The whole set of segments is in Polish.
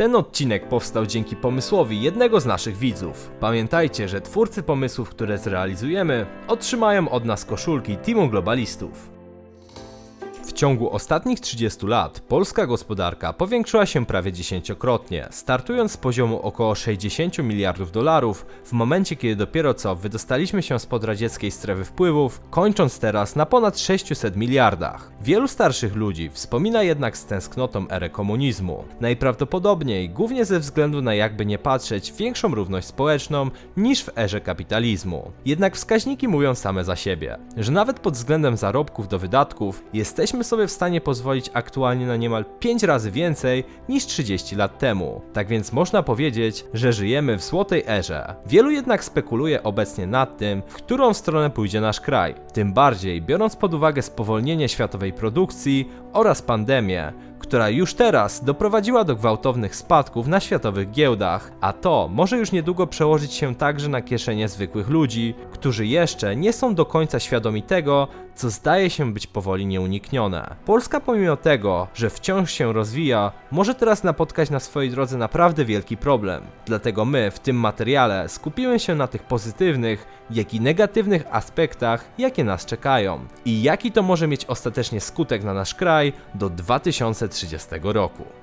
Ten odcinek powstał dzięki pomysłowi jednego z naszych widzów. Pamiętajcie, że twórcy pomysłów, które zrealizujemy, otrzymają od nas koszulki Teamu Globalistów. Ciągu ostatnich 30 lat polska gospodarka powiększyła się prawie dziesięciokrotnie, startując z poziomu około 60 miliardów dolarów w momencie, kiedy dopiero co wydostaliśmy się spod radzieckiej strefy wpływów, kończąc teraz na ponad 600 miliardach. Wielu starszych ludzi wspomina jednak z tęsknotą erę komunizmu. Najprawdopodobniej głównie ze względu na jakby nie patrzeć większą równość społeczną niż w erze kapitalizmu. Jednak wskaźniki mówią same za siebie, że nawet pod względem zarobków do wydatków jesteśmy sobie w stanie pozwolić aktualnie na niemal 5 razy więcej niż 30 lat temu. Tak więc można powiedzieć, że żyjemy w złotej erze. Wielu jednak spekuluje obecnie nad tym, w którą stronę pójdzie nasz kraj. Tym bardziej biorąc pod uwagę spowolnienie światowej produkcji oraz pandemię, która już teraz doprowadziła do gwałtownych spadków na światowych giełdach, a to może już niedługo przełożyć się także na kieszenie zwykłych ludzi, którzy jeszcze nie są do końca świadomi tego, co zdaje się być powoli nieuniknione. Polska pomimo tego, że wciąż się rozwija, może teraz napotkać na swojej drodze naprawdę wielki problem. Dlatego my w tym materiale skupimy się na tych pozytywnych, jak i negatywnych aspektach, jakie nas czekają i jaki to może mieć ostatecznie skutek na nasz kraj do 2030 roku.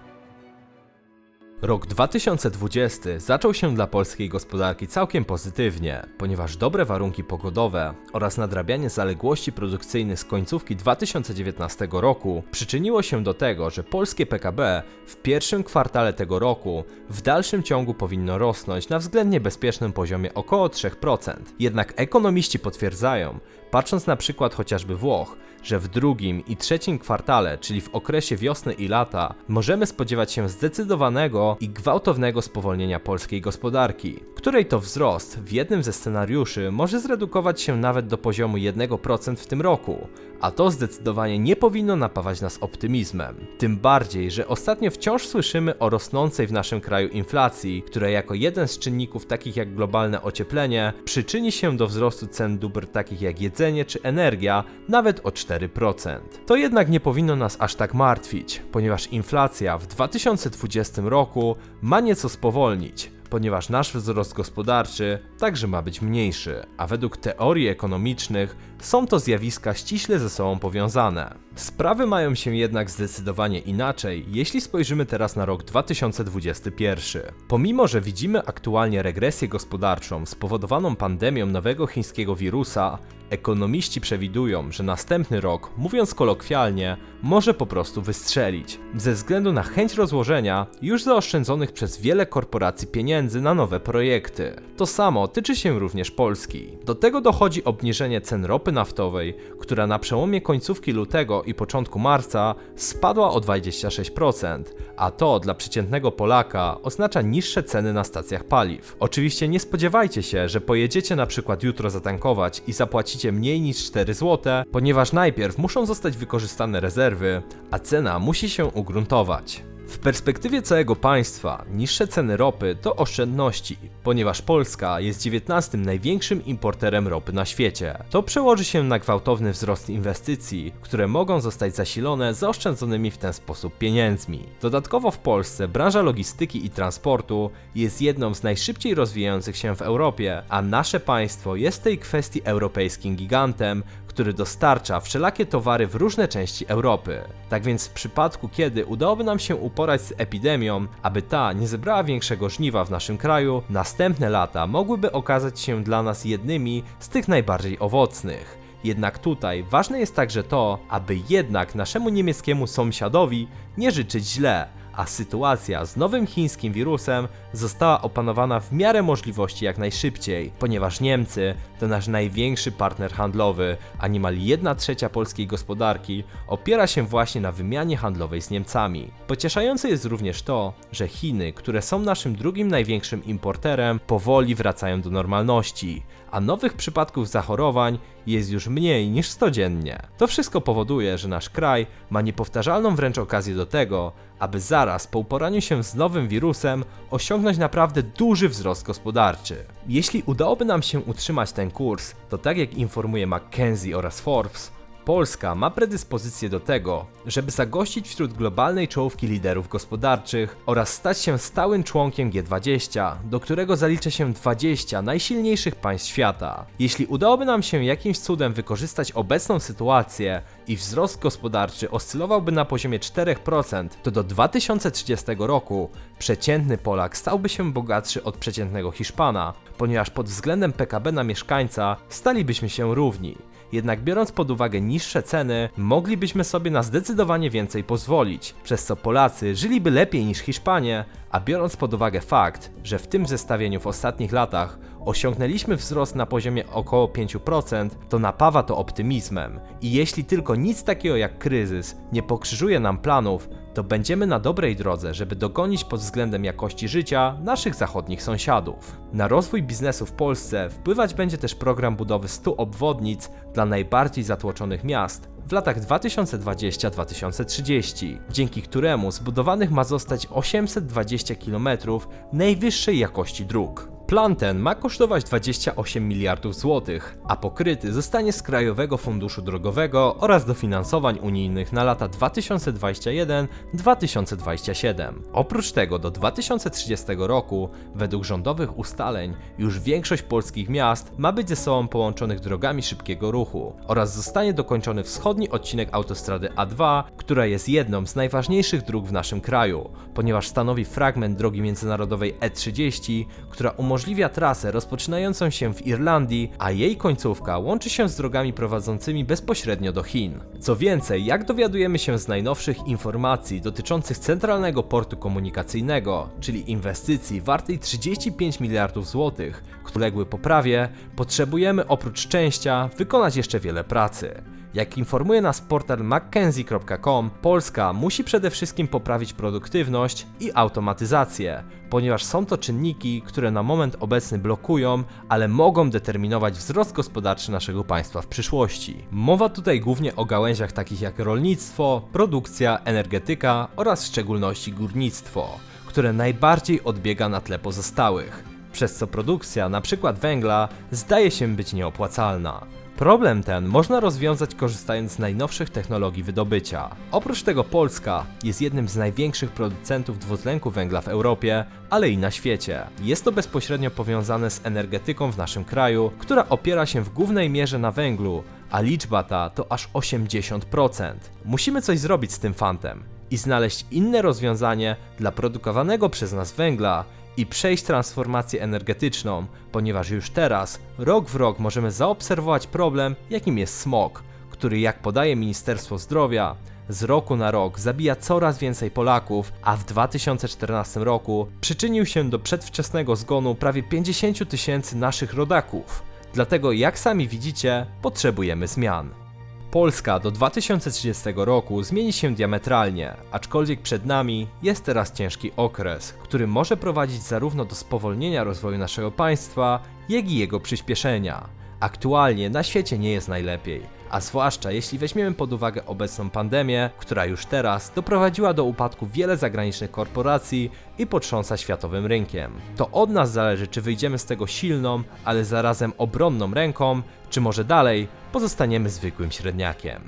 Rok 2020 zaczął się dla polskiej gospodarki całkiem pozytywnie, ponieważ dobre warunki pogodowe oraz nadrabianie zaległości produkcyjnych z końcówki 2019 roku przyczyniło się do tego, że polskie PKB w pierwszym kwartale tego roku w dalszym ciągu powinno rosnąć na względnie bezpiecznym poziomie około 3%. Jednak ekonomiści potwierdzają, patrząc na przykład chociażby Włoch, że w drugim i trzecim kwartale, czyli w okresie wiosny i lata, możemy spodziewać się zdecydowanego i gwałtownego spowolnienia polskiej gospodarki, której to wzrost w jednym ze scenariuszy może zredukować się nawet do poziomu 1% w tym roku, a to zdecydowanie nie powinno napawać nas optymizmem. Tym bardziej, że ostatnio wciąż słyszymy o rosnącej w naszym kraju inflacji, która jako jeden z czynników takich jak globalne ocieplenie przyczyni się do wzrostu cen dóbr takich jak jedzenie czy energia nawet o 4%. To jednak nie powinno nas aż tak martwić, ponieważ inflacja w 2020 roku ma nieco spowolnić, ponieważ nasz wzrost gospodarczy także ma być mniejszy, a według teorii ekonomicznych są to zjawiska ściśle ze sobą powiązane. Sprawy mają się jednak zdecydowanie inaczej, jeśli spojrzymy teraz na rok 2021. Pomimo, że widzimy aktualnie regresję gospodarczą spowodowaną pandemią nowego chińskiego wirusa, ekonomiści przewidują, że następny rok, mówiąc kolokwialnie, może po prostu wystrzelić, ze względu na chęć rozłożenia już zaoszczędzonych przez wiele korporacji pieniędzy na nowe projekty. To samo tyczy się również Polski. Do tego dochodzi obniżenie cen ropy naftowej, która na przełomie końcówki lutego i początku marca spadła o 26%, a to dla przeciętnego Polaka oznacza niższe ceny na stacjach paliw. Oczywiście nie spodziewajcie się, że pojedziecie na przykład jutro zatankować i zapłacicie mniej niż 4 zł, ponieważ najpierw muszą zostać wykorzystane rezerwy, a cena musi się ugruntować. W perspektywie całego państwa niższe ceny ropy to oszczędności, ponieważ Polska jest 19 największym importerem ropy na świecie. To przełoży się na gwałtowny wzrost inwestycji, które mogą zostać zasilone zaoszczędzonymi w ten sposób pieniędzmi. Dodatkowo w Polsce branża logistyki i transportu jest jedną z najszybciej rozwijających się w Europie, a nasze państwo jest w tej kwestii europejskim gigantem, który dostarcza wszelakie towary w różne części Europy. Tak więc w przypadku, kiedy udałoby nam się uporać z epidemią, aby ta nie zebrała większego żniwa w naszym kraju, następne lata mogłyby okazać się dla nas jednymi z tych najbardziej owocnych. Jednak tutaj ważne jest także to, aby jednak naszemu niemieckiemu sąsiadowi nie życzyć źle, a sytuacja z nowym chińskim wirusem została opanowana w miarę możliwości jak najszybciej, ponieważ Niemcy to nasz największy partner handlowy, a niemal 1 trzecia polskiej gospodarki opiera się właśnie na wymianie handlowej z Niemcami. Pocieszające jest również to, że Chiny, które są naszym drugim największym importerem, powoli wracają do normalności, a nowych przypadków zachorowań jest już mniej niż 100 dziennie. To wszystko powoduje, że nasz kraj ma niepowtarzalną wręcz okazję do tego, aby zaraz po uporaniu się z nowym wirusem osiągnąć naprawdę duży wzrost gospodarczy. Jeśli udałoby nam się utrzymać ten kurs, to tak jak informuje McKenzie oraz Forbes, Polska ma predyspozycję do tego, żeby zagościć wśród globalnej czołówki liderów gospodarczych oraz stać się stałym członkiem G20, do którego zaliczy się 20 najsilniejszych państw świata. Jeśli udałoby nam się jakimś cudem wykorzystać obecną sytuację i wzrost gospodarczy oscylowałby na poziomie 4%, to do 2030 roku przeciętny Polak stałby się bogatszy od przeciętnego Hiszpana, ponieważ pod względem PKB na mieszkańca stalibyśmy się równi. Jednak biorąc pod uwagę niższe ceny, moglibyśmy sobie na zdecydowanie więcej pozwolić, przez co Polacy żyliby lepiej niż Hiszpanie, a biorąc pod uwagę fakt, że w tym zestawieniu w ostatnich latach osiągnęliśmy wzrost na poziomie około 5%, to napawa to optymizmem. I jeśli tylko nic takiego jak kryzys nie pokrzyżuje nam planów, to będziemy na dobrej drodze, żeby dogonić pod względem jakości życia naszych zachodnich sąsiadów. Na rozwój biznesu w Polsce wpływać będzie też program budowy 100 obwodnic dla najbardziej zatłoczonych miast w latach 2020-2030, dzięki któremu zbudowanych ma zostać 820 km najwyższej jakości dróg. Plan ten ma kosztować 28 miliardów złotych, a pokryty zostanie z Krajowego Funduszu Drogowego oraz dofinansowań unijnych na lata 2021-2027. Oprócz tego do 2030 roku, według rządowych ustaleń, już większość polskich miast ma być ze sobą połączonych drogami szybkiego ruchu oraz zostanie dokończony wschodni odcinek autostrady A2, która jest jedną z najważniejszych dróg w naszym kraju, ponieważ stanowi fragment drogi międzynarodowej E30, która umożliwia trasę rozpoczynającą się w Irlandii, a jej końcówka łączy się z drogami prowadzącymi bezpośrednio do Chin. Co więcej, jak dowiadujemy się z najnowszych informacji dotyczących centralnego portu komunikacyjnego, czyli inwestycji wartej 35 miliardów złotych, które uległy poprawie, potrzebujemy oprócz szczęścia wykonać jeszcze wiele pracy. Jak informuje nas portal McKenzie.com, Polska musi przede wszystkim poprawić produktywność i automatyzację, ponieważ są to czynniki, które na moment obecny blokują, ale mogą determinować wzrost gospodarczy naszego państwa w przyszłości. Mowa tutaj głównie o gałęziach takich jak rolnictwo, produkcja, energetyka oraz w szczególności górnictwo, które najbardziej odbiega na tle pozostałych, przez co produkcja np. węgla zdaje się być nieopłacalna. Problem ten można rozwiązać korzystając z najnowszych technologii wydobycia. Oprócz tego Polska jest jednym z największych producentów dwutlenku węgla w Europie, ale i na świecie. Jest to bezpośrednio powiązane z energetyką w naszym kraju, która opiera się w głównej mierze na węglu, a liczba ta to aż 80%. Musimy coś zrobić z tym fantem i znaleźć inne rozwiązanie dla produkowanego przez nas węgla i przejść transformację energetyczną, ponieważ już teraz, rok w rok możemy zaobserwować problem, jakim jest smog, który jak podaje Ministerstwo Zdrowia, z roku na rok zabija coraz więcej Polaków, a w 2014 roku przyczynił się do przedwczesnego zgonu prawie 50 tysięcy naszych rodaków. Dlatego, jak sami widzicie, potrzebujemy zmian. Polska do 2030 roku zmieni się diametralnie, aczkolwiek przed nami jest teraz ciężki okres, który może prowadzić zarówno do spowolnienia rozwoju naszego państwa, jak i jego przyspieszenia. Aktualnie na świecie nie jest najlepiej, a zwłaszcza jeśli weźmiemy pod uwagę obecną pandemię, która już teraz doprowadziła do upadku wiele zagranicznych korporacji i potrząsa światowym rynkiem. To od nas zależy, czy wyjdziemy z tego silną, ale zarazem obronną ręką, czy może dalej pozostaniemy zwykłym średniakiem.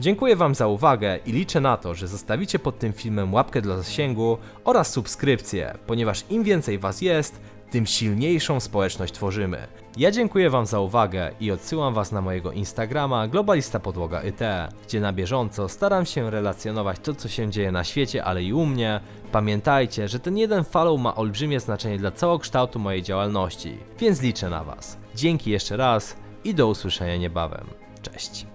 Dziękuję Wam za uwagę i liczę na to, że zostawicie pod tym filmem łapkę dla zasięgu oraz subskrypcję, ponieważ im więcej Was jest, tym silniejszą społeczność tworzymy. Ja dziękuję Wam za uwagę i odsyłam Was na mojego Instagrama Globalista Podłoga IT, gdzie na bieżąco staram się relacjonować to, co się dzieje na świecie, ale i u mnie. Pamiętajcie, że ten jeden follow ma olbrzymie znaczenie dla całokształtu mojej działalności, więc liczę na Was. Dzięki jeszcze raz i do usłyszenia niebawem. Cześć.